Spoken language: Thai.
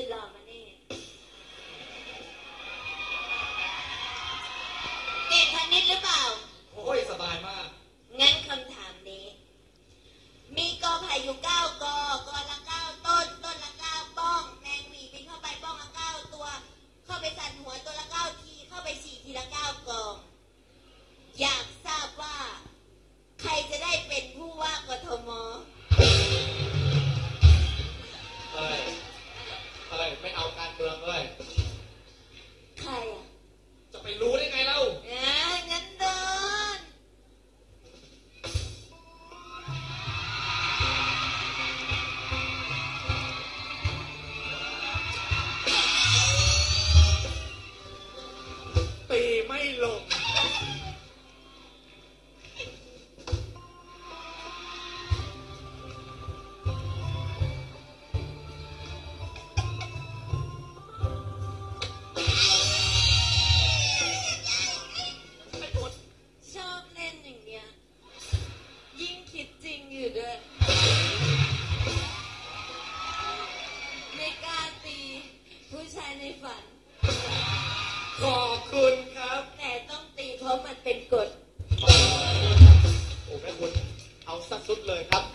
เด็กทันนิหรือเปล่า ไม่ลง ไอ้กดชอบเล่นอย่างเงี้ย ยิงคิดจริงอยู่ด้วย ไม่กาตี ผู้ชายในฝัน เป็นกฎโอ้แม่คุณเอาสักชุดเลยครับ